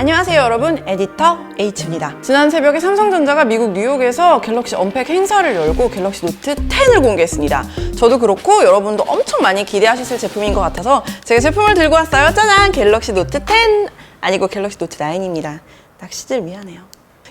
안녕하세요 여러분. 에디터 H입니다. 지난 새벽에 삼성전자가 미국 뉴욕에서 갤럭시 언팩 행사를 열고 갤럭시 노트 10을 공개했습니다. 저도 그렇고 여러분도 엄청 많이 기대하셨을 제품인 것 같아서 제가 제품을 들고 왔어요. 짜잔! 갤럭시 노트 10 아니고 갤럭시 노트 9입니다. 낚시들 미안해요.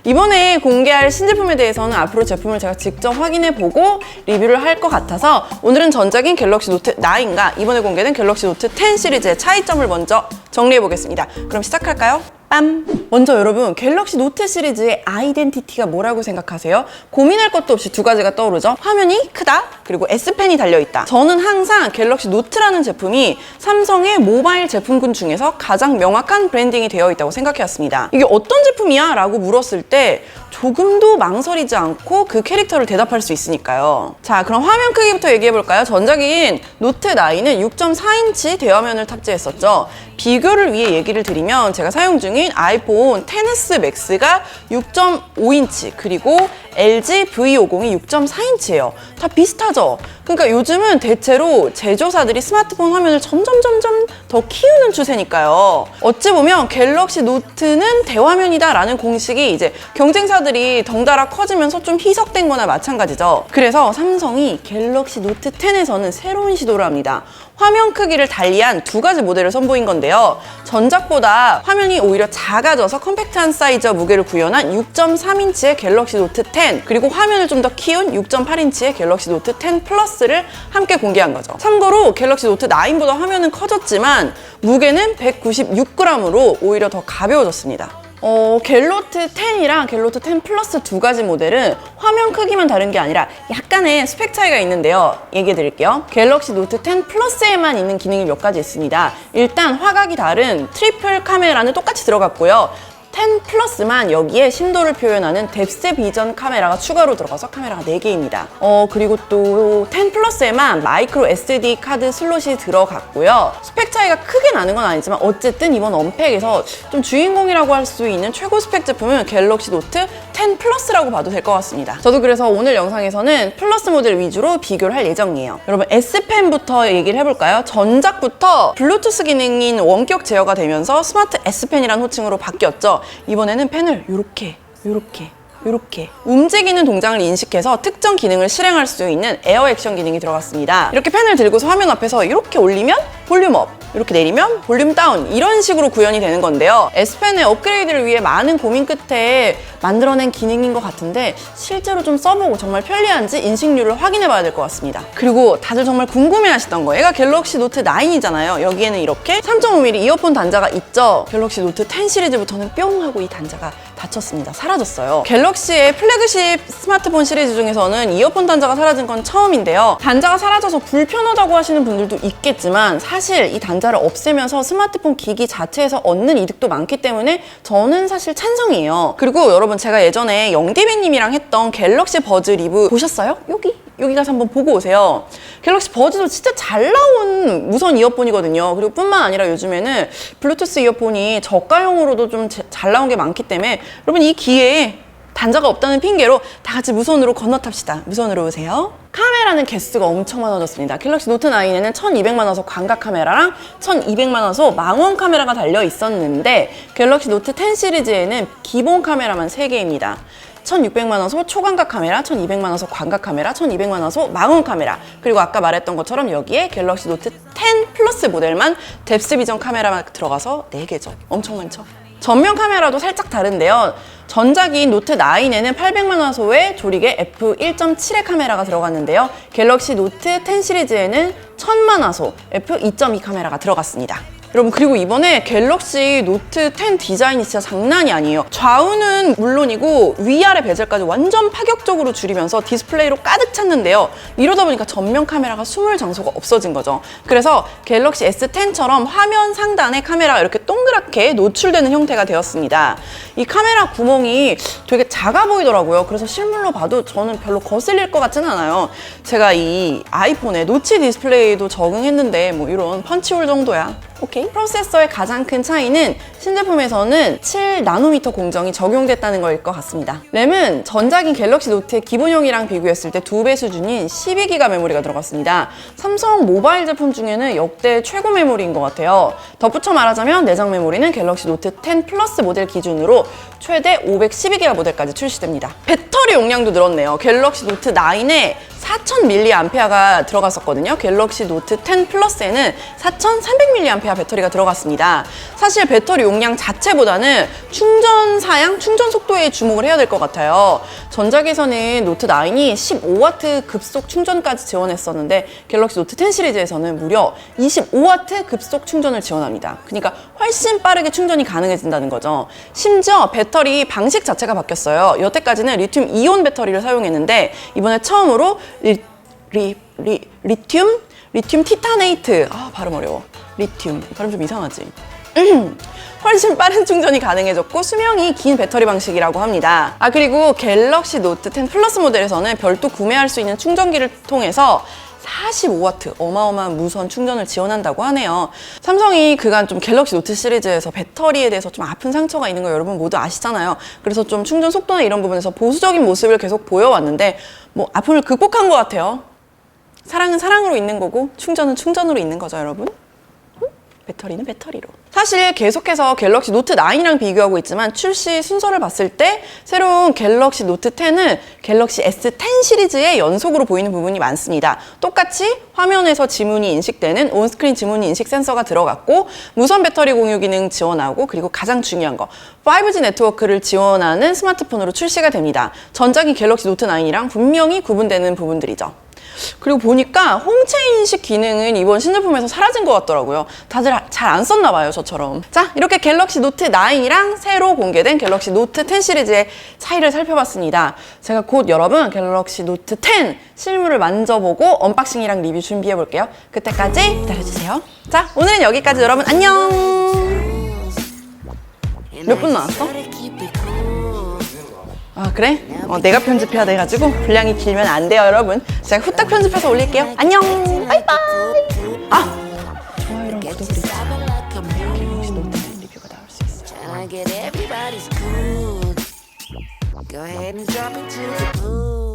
이번에 공개할 신제품에 대해서는 앞으로 제품을 제가 직접 확인해 보고 리뷰를 할 것 같아서 오늘은 전작인 갤럭시 노트 9과 이번에 공개된 갤럭시 노트 10 시리즈의 차이점을 먼저 정리해 보겠습니다. 그럼 시작할까요? 빰! 먼저 여러분 갤럭시 노트 시리즈의 아이덴티티가 뭐라고 생각하세요? 고민할 것도 없이 두 가지가 떠오르죠. 화면이 크다 그리고 S펜이 달려있다. 저는 항상 갤럭시 노트라는 제품이 삼성의 모바일 제품군 중에서 가장 명확한 브랜딩이 되어 있다고 생각해왔습니다. 이게 어떤 제품이야? 라고 물었을 때 조금도 망설이지 않고 그 캐릭터를 대답할 수 있으니까요. 자 그럼 화면 크기부터 얘기해볼까요? 전작인 노트 9은 6.4인치 대화면을 탑재했었죠. 비교를 위해 얘기를 드리면 제가 사용 중인 아이폰 10s Max가 6.5인치 그리고 LG V50이 6.4인치예요. 다 비슷하죠? 그러니까 요즘은 대체로 제조사들이 스마트폰 화면을 점점 점점 더 키우는 추세니까요. 어찌 보면 갤럭시 노트는 대화면이다 라는 공식이 이제 경쟁사들이 덩달아 커지면서 좀 희석된 거나 마찬가지죠. 그래서 삼성이 갤럭시 노트 10에서는 새로운 시도를 합니다. 화면 크기를 달리한 두 가지 모델을 선보인 건데요. 전작보다 화면이 오히려 작아져서 컴팩트한 사이즈와 무게를 구현한 6.3인치의 갤럭시 노트 10 그리고 화면을 좀 더 키운 6.8인치의 갤럭시 노트 10 플러스를 함께 공개한 거죠. 참고로 갤럭시 노트 9보다 화면은 커졌지만 무게는 196g으로 오히려 더 가벼워졌습니다. 어, 갤로트 10이랑 갤로트 10 플러스 두 가지 모델은 화면 크기만 다른 게 아니라 약간의 스펙 차이가 있는데요. 얘기해 드릴게요. 갤럭시 노트 10 플러스에만 있는 기능이 몇 가지 있습니다. 일단 화각이 다른 트리플 카메라는 똑같이 들어갔고요. 10 플러스만 여기에 심도를 표현하는 뎁스 비전 카메라가 추가로 들어가서 카메라가 4개입니다. 어, 그리고 또 10 플러스에만 마이크로 SD 카드 슬롯이 들어갔고요. 스펙 차이가 크게 나는 건 아니지만 어쨌든 이번 언팩에서 좀 주인공이라고 할 수 있는 최고 스펙 제품은 갤럭시 노트 10 플러스라고 봐도 될 것 같습니다. 저도 그래서 오늘 영상에서는 플러스 모델 위주로 비교를 할 예정이에요. 여러분 S펜부터 얘기를 해볼까요? 전작부터 블루투스 기능인 원격 제어가 되면서 스마트 S펜이라는 호칭으로 바뀌었죠. 이번에는 펜을 이렇게 이렇게 이렇게 움직이는 동작을 인식해서 특정 기능을 실행할 수 있는 에어 액션 기능이 들어갔습니다. 이렇게 펜을 들고서 화면 앞에서 이렇게 올리면 볼륨 업, 이렇게 내리면 볼륨 다운 이런 식으로 구현이 되는 건데요. S펜의 업그레이드를 위해 많은 고민 끝에 만들어낸 기능인 것 같은데 실제로 좀 써보고 정말 편리한지 인식률을 확인해 봐야 될 것 같습니다. 그리고 다들 정말 궁금해 하시던 거 얘가 갤럭시 노트 9이잖아요. 여기에는 이렇게 3.5mm 이어폰 단자가 있죠. 갤럭시 노트 10 시리즈부터는 뿅 하고 이 단자가 닫혔습니다. 사라졌어요. 갤럭시의 플래그십 스마트폰 시리즈 중에서는 이어폰 단자가 사라진 건 처음인데요. 단자가 사라져서 불편하다고 하시는 분들도 있겠지만 사실 이 단자를 없애면서 스마트폰 기기 자체에서 얻는 이득도 많기 때문에 저는 사실 찬성이에요. 그리고 여러분 제가 예전에 영디비님이랑 했던 갤럭시 버즈 리뷰 보셨어요? 여기 여기 가서 한번 보고 오세요. 갤럭시 버즈도 진짜 잘 나온 무선 이어폰이거든요. 그리고 뿐만 아니라 요즘에는 블루투스 이어폰이 저가형으로도 좀 잘 나온 게 많기 때문에 여러분 이 기회에 단자가 없다는 핑계로 다 같이 무선으로 건너탑시다. 무선으로 오세요. 카메라는 개수가 엄청 많아졌습니다. 갤럭시 노트 9에는 1200만 화소 광각 카메라랑 1200만 화소 망원 카메라가 달려 있었는데 갤럭시 노트 10 시리즈에는 기본 카메라만 3개입니다. 1600만 화소 초광각 카메라, 1200만 화소 광각 카메라, 1200만 화소 망원 카메라 그리고 아까 말했던 것처럼 여기에 갤럭시 노트 10 플러스 모델만 뎁스 비전 카메라만 들어가서 4개죠. 엄청 많죠? 전면 카메라도 살짝 다른데요. 전작인 노트 9에는 800만 화소의 조리개 f1.7의 카메라가 들어갔는데요. 갤럭시 노트 10 시리즈에는 1000만 화소 f2.2 카메라가 들어갔습니다. 여러분 그리고 이번에 갤럭시 노트 10 디자인이 진짜 장난이 아니에요. 좌우는 물론이고 위아래 베젤까지 완전 파격적으로 줄이면서 디스플레이로 가득 찼는데요. 이러다 보니까 전면 카메라가 숨을 장소가 없어진 거죠. 그래서 갤럭시 S10처럼 화면 상단에 카메라가 이렇게 동그랗게 노출되는 형태가 되었습니다. 이 카메라 구멍이 되게 작아 보이더라고요. 그래서 실물로 봐도 저는 별로 거슬릴 것 같진 않아요. 제가 이 아이폰에 노치 디스플레이도 적응했는데 뭐 이런 펀치홀 정도야. 오케이. 프로세서의 가장 큰 차이는 신제품에서는 7나노미터 공정이 적용됐다는 거일 것 같습니다. 램은 전작인 갤럭시 노트의 기본형이랑 비교했을 때 두 배 수준인 12기가 메모리가 들어갔습니다. 삼성 모바일 제품 중에는 역대 최고 메모리인 것 같아요. 덧붙여 말하자면 내장 메모리는 갤럭시 노트 10 플러스 모델 기준으로 최대 512기가 모델까지 출시됩니다. 배터리 용량도 늘었네요. 갤럭시 노트 9에 4000mAh가 들어갔었거든요. 갤럭시 노트 10 플러스에는 4300mAh 배터리가 들어갔습니다. 사실 배터리 용량 자체보다는 충전 사양, 충전 속도에 주목을 해야 될 것 같아요. 전작에서는 노트 9이 15W 급속 충전까지 지원했었는데 갤럭시 노트 10 시리즈에서는 무려 25W 급속 충전을 지원합니다. 그러니까 훨씬 빠르게 충전이 가능해진다는 거죠. 심지어 배터리 방식 자체가 바뀌었어요. 여태까지는 리튬 이온 배터리를 사용했는데 이번에 처음으로 리, 리, 리, 리튬? 리튬 티타네이트. 아, 발음 어려워. 리튬. 발음 좀 이상하지? 훨씬 빠른 충전이 가능해졌고 수명이 긴 배터리 방식이라고 합니다. 아 그리고 갤럭시 노트 10 플러스 모델에서는 별도 구매할 수 있는 충전기를 통해서 45W 어마어마한 무선 충전을 지원한다고 하네요. 삼성이 그간 좀 갤럭시 노트 시리즈에서 배터리에 대해서 좀 아픈 상처가 있는 거 여러분 모두 아시잖아요. 그래서 좀 충전 속도나 이런 부분에서 보수적인 모습을 계속 보여왔는데 뭐 아픔을 극복한 것 같아요. 사랑은 사랑으로 있는 거고 충전은 충전으로 있는 거죠, 여러분. 배터리는 배터리로. 사실 계속해서 갤럭시 노트 9이랑 비교하고 있지만 출시 순서를 봤을 때 새로운 갤럭시 노트 10은 갤럭시 S10 시리즈의 연속으로 보이는 부분이 많습니다. 똑같이 화면에서 지문이 인식되는 온스크린 지문 인식 센서가 들어갔고 무선 배터리 공유 기능 지원하고 그리고 가장 중요한 거 5G 네트워크를 지원하는 스마트폰으로 출시가 됩니다. 전작인 갤럭시 노트 9이랑 분명히 구분되는 부분들이죠. 그리고 보니까 홍채 인식 기능은 이번 신제품에서 사라진 것 같더라고요. 다들 잘 안 썼나 봐요, 저처럼. 자, 이렇게 갤럭시 노트 9이랑 새로 공개된 갤럭시 노트 10 시리즈의 차이를 살펴봤습니다. 제가 곧 여러분 갤럭시 노트 10 실물을 만져보고 언박싱이랑 리뷰 준비해 볼게요. 그때까지 기다려주세요. 자, 오늘은 여기까지 여러분 안녕. 몇 분 나왔어? 아 그래? 어, 내가 편집해야 돼가지고 분량이 길면 안 돼요 여러분 제가 후딱 편집해서 올릴게요 안녕 바이바이 아 좋아요랑 구독을 잊지 마 갤럭시 노트 10 리뷰가 나올 수 cool. Go ahead and drop it to the pool.